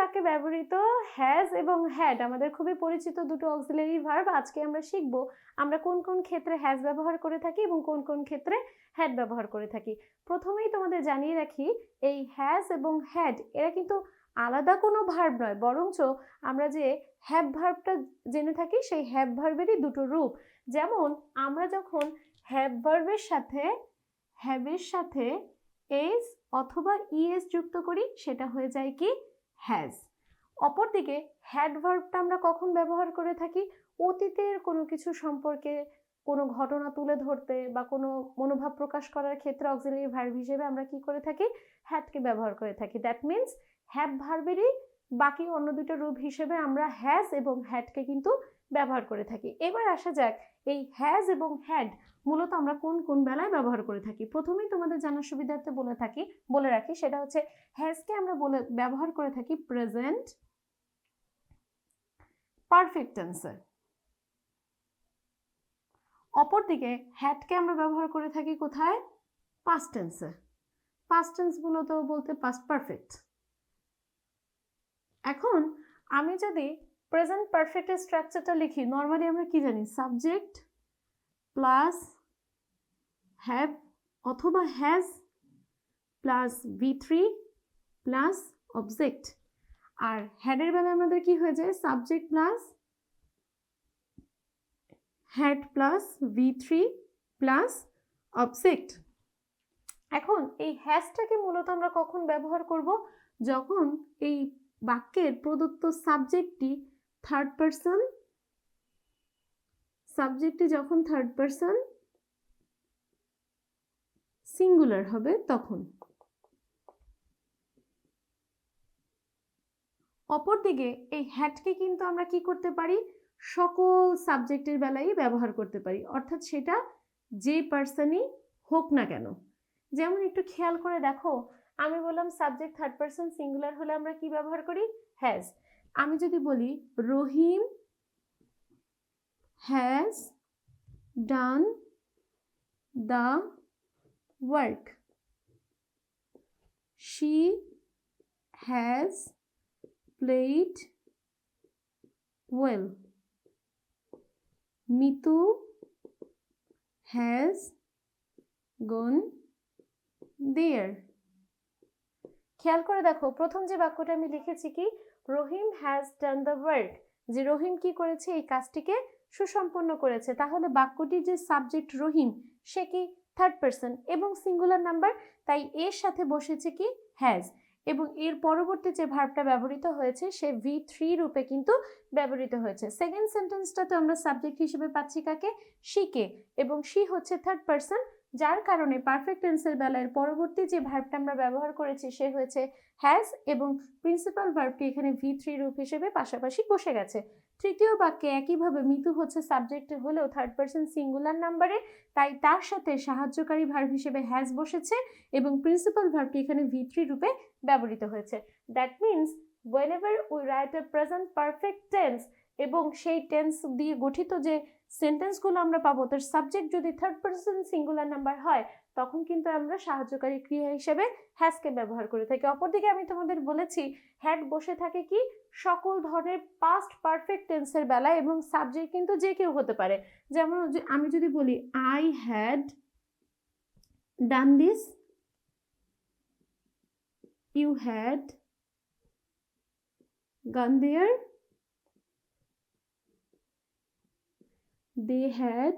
বাক্যে ব্যবহৃত হ্যাজ এবং হ্যাড আমাদের খুবই পরিচিত দুটো অক্সিলারি ভার্ব আজকে আমরা শিখব আমরা কোন কোন ক্ষেত্রে হ্যাজ ব্যবহার করে থাকি এবং কোন কোন ক্ষেত্রে হ্যাড ব্যবহার করে থাকি। প্রথমেই তোমাদের জানিয়ে রাখি, এই হ্যাজ এবং হ্যাড এরা কিন্তু আলাদা কোনো ভার্ব নয়, বরঞ্চ আমরা যে হ্যাভ ভার্বটা জেনে থাকি, সেই হ্যাভ ভার্বেরই দুটো রূপ। যেমন, আমরা যখন হ্যাভ ভার্বের সাথে হ্যাভের সাথে এস অথবা ইএস যুক্ত করি, সেটা হয়ে যায় কি? হ্যাজ অপরদিকে হ্যাড ভার্বটা আমরা কখন ব্যবহার করে থাকি? অতীতের কোনো কিছু সম্পর্কে কোনো ঘটনা তুলে ধরতে বা কোনো মনোভাব প্রকাশ করার ক্ষেত্রে অক্সিলারি ভার্ব হিসেবে আমরা কি করে থাকি? হ্যাডকে ব্যবহার করে থাকি। দ্যাট মিন্স হ্যাভ ভার্বেরই বাকি অন্য দুটো রূপ হিসেবে আমরা হ্যাজ এবং হ্যাডকে কিন্তু ব্যবহার করে থাকি। এবার আসা যাক এই হ্যাজ এবং হ্যাড মূলত আমরা কোন কোন বেলায় ব্যবহার করে থাকি। প্রথমেই তোমাদের জানার সুবিধার্থে বলে থাকি, বলে রাখি, সেটা হচ্ছে হ্যাজকে আমরা বলে, ব্যবহার করে থাকি প্রেজেন্ট পারফেক্ট টেন্সে অপরদিকে হ্যাডকে আমরা ব্যবহার করে থাকি কোথায়? পাস্ট টেন্সে পাস্ট টেন্স মূলত বলতে পাস্ট পারফেক্ট এখন আমি যদি প্রেজেন্ট পারফেক্টের স্ট্রাকচারটা লিখি নর্মালি আমরা কি জানি? সাবজেক্ট প্লাস হ্যাভ অথবা has plus V three plus object আর হ্যাডের বেলায় আমাদের কি হয়ে যায়? Subject plus had plus V three plus object এখন এই হ্যাশটাকে মূলত আমরা কখন ব্যবহার করব? যখন এই বাক্যের প্রদত্ত সাবজেক্টটি থার্ড পারসন সাবজেক্টটি যখন থার্ড পারসন সিঙ্গুলার হবে তখন। অপরদিকে এই হ্যাটকে কিন্তু আমরা কি করতে পারি? সকল সাবজেক্টের বেলায় ব্যবহার করতে পারি। অর্থাৎ সেটা যে পার্সনই হোক না কেন। যেমন একটু খেয়াল করে দেখো, আমি বললাম সাবজেক্ট থার্ড পার্সন সিঙ্গুলার হলে আমরা কি ব্যবহার করি? হ্যাজ আমি যদি বলি, Rahim has done the work she has played well Mitu has gone there খেয়াল করে দেখো, প্রথম যে বাক্যটা আমি লিখেছি কি? Rahim has done the work যে রহিম কি করেছে? এই কাজটিকে সুসম্পন্ন করেছে। তাহলে বাক্যটির যে সাবজেক্ট রহিম, সে কি থার্ড পার্সন এবং সিঙ্গুলার নাম্বার তাই এর সাথে বসেছে কি? হ্যাজ এবং এর পরবর্তী যে ভার্বটা ব্যবহৃত হয়েছে, সে ভি থ্রি রূপে কিন্তু ব্যবহৃত হয়েছে। সেকেন্ড সেন্টেন্সটাতে আমরা সাবজেক্ট হিসেবে পাচ্ছি কাকে? শিকে এবং শি হচ্ছে থার্ড পার্সন যার কারণে পারফেক্ট টেন্সের বেলায় পরবর্তী যে ভার্বটা আমরা ব্যবহার করেছি সে হয়েছে হ্যাজ এবং প্রিন্সিপাল ভার্বটি এখানে ভি থ্রি রূপ হিসেবে পাশাপাশি বসে গেছে। তৃতীয় বাক্যে একইভাবে মিতু হচ্ছে সাবজেক্টে হলেও থার্ড পার্সন সিঙ্গুলার নাম্বারে তাই তার সাথে সাহায্যকারী ভার্ব হিসেবে হ্যাজ বসেছে এবং প্রিন্সিপাল ভার্বটি এখানে ভি থ্রি রূপে ব্যবহৃত হয়েছে। That means whenever we write a present perfect tense এবং সেই টেন্স দিয়ে গঠিত যে সেন্টেন্সগুলো আমরা পাবো, তার সাবজেক্ট যদি থার্ড পার্সন সিঙ্গুলার নাম্বার হয়, তখন কিন্তু আমরা সাহায্যকারী ক্রিয়া হিসেবে হ্যাজকে ব্যবহার করে থাকি। অপরদিকে আমি তোমাদের বলেছি হ্যাড বসে থাকে কি? সকল ধরনের পাস্ট পারফেক্ট টেন্সের বেলায় এবং সাবজেক্ট কিন্তু যে কেউ হতে পারে। যেমন আমি যদি বলি I had done this you had gone there they had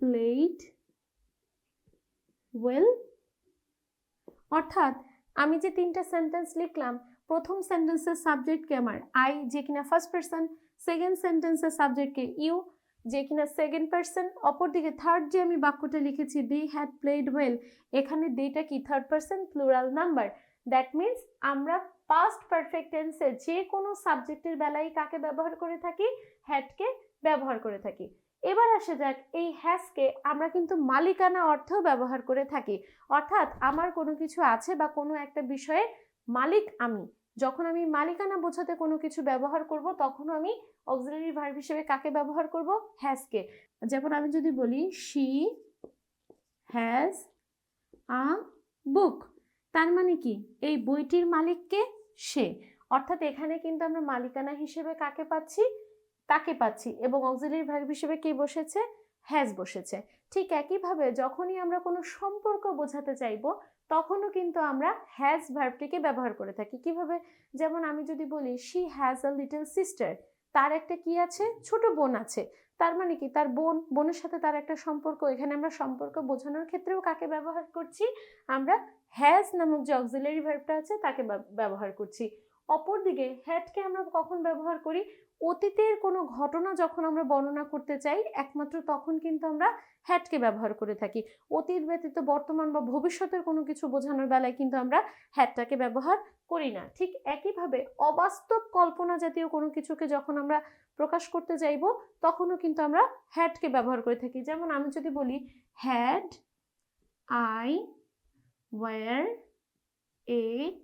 played well. অর্থাৎ, আমি যে তিনটা সেন্টেন্স লিখলাম, প্রথম সেন্টেন্সের সাবজেক্টকে আমার আই যে কিনা ফার্স্ট পার্সন সেকেন্ড সেন্টেন্সের সাবজেক্ট কে ইউ যে কিনা সেকেন্ড পার্সন অপরদিকে থার্ড যে আমি বাক্যটা লিখেছি দে হ্যাড প্লেড ওয়েল এখানে দেটা কি third person plural number that means আমরা পাস্ট পারফেক্ট টেন্সে যে কোনো সাবজেক্টের বেলায় কাকে ব্যবহার করে থাকি? হ্যাডকে ব্যবহার করে থাকি। এবার আসা যাক, এই হ্যাসকে আমরা কিন্তু মালিকানা অর্থেও ব্যবহার করে থাকি। অর্থাৎ আমার কোনো কিছু আছে বা কোনো একটা বিষয়ে মালিক আমি। যখন আমি মালিকানা বোঝাতে কোনো কিছু ব্যবহার করব তখন আমি অক্সিলারি ভার্ব হিসেবে কাকে ব্যবহার করব? হ্যাসকে যেমন আমি যদি বলি শি হ্যাজ আ বুক তার মানে কি? এই বইটির মালিককে সে। অর্থাৎ এখানে কিন্তু আমরা মালিকানা হিসেবে কাকে পাচ্ছি? তাকে পাচ্ছি। এবং অক্সিলারি ভার্ব হিসেবে কি বসেছে? হ্যাজ বসেছে। ঠিক একইভাবে যখনই আমরা কোনো সম্পর্ক বোঝাতে চাইব, তখনও কিন্তু আমরা হ্যাজ ভার্বটিকে ব্যবহার করে থাকি। কীভাবে? যেমন আমি যদি বলি she has a little sister তার একটা কি আছে? ছোট বোন আছে। তার মানে কি? তার বোন, বোনের সাথে তার একটা সম্পর্ক, এখানে আমরা সম্পর্ক বোঝানোর ক্ষেত্রেও কাকে ব্যবহার করছি? আমরা হ্যাজ নামক যে অক্সিলারি ভার্বটা আছে, তাকে ব্যব- ব্যবহার করছি। অপরদিকে হ্যাডকে আমরা কখন ব্যবহার করি? অতীতের কোনো ঘটনা যখন আমরা বর্ণনা করতে চাই, একমাত্র তখন কিন্তু আমরা হ্যাডকে ব্যবহার করে থাকি। অতীত ব্যতীত বর্তমান বা ভবিষ্যতের কোনো কিছু বোঝানোর বেলায় কিন্তু আমরা হ্যাডটাকে ব্যবহার করি না। ঠিক একইভাবে অবাস্তব কল্পনা জাতীয় কোনো কিছুকে যখন আমরা প্রকাশ করতে চাইব, তখনও কিন্তু আমরা হ্যাডকে ব্যবহার করে থাকি। যেমন আমি যদি বলি, had I were a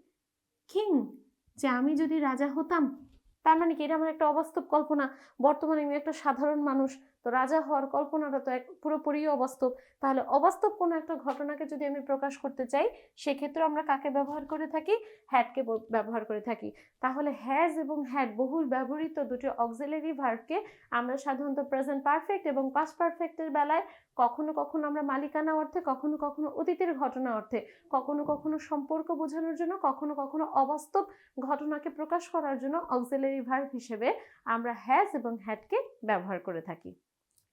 king. যে আমি যদি রাজা হতাম তার মানে কি? এটা আমার একটা অবাস্তব কল্পনা। বর্তমানে আমি একটা সাধারণ মানুষ। তো রাজা হওয়ার কল্পনাটা তো এক পুরোপুরি অবাস্তব। তাহলে অবাস্তব কোনো একটা ঘটনাকে যদি আমি প্রকাশ করতে চাই, সেক্ষেত্রে আমরা কাকে ব্যবহার করে থাকি? হ্যাডকে ব্যবহার করে থাকি। তাহলে হ্যাজ এবং হ্যাড বহুল ব্যবহৃত দুটি অক্সিলারি ভার্বকে আমরা সাধারণত প্রেজেন্ট পারফেক্ট এবং পাস্ট পারফেক্টের বেলায় কখনো কখনো আমরা মালিকানা অর্থে, কখনো কখনো অতীতের ঘটনা অর্থে, কখনো কখনো সম্পর্ক বোঝানোর জন্য, কখনো কখনো অবাস্তব ঘটনাকে প্রকাশ করার জন্য অক্সিলারি ভার্ব হিসেবে আমরা হ্যাজ এবং হ্যাডকে ব্যবহার করে থাকি।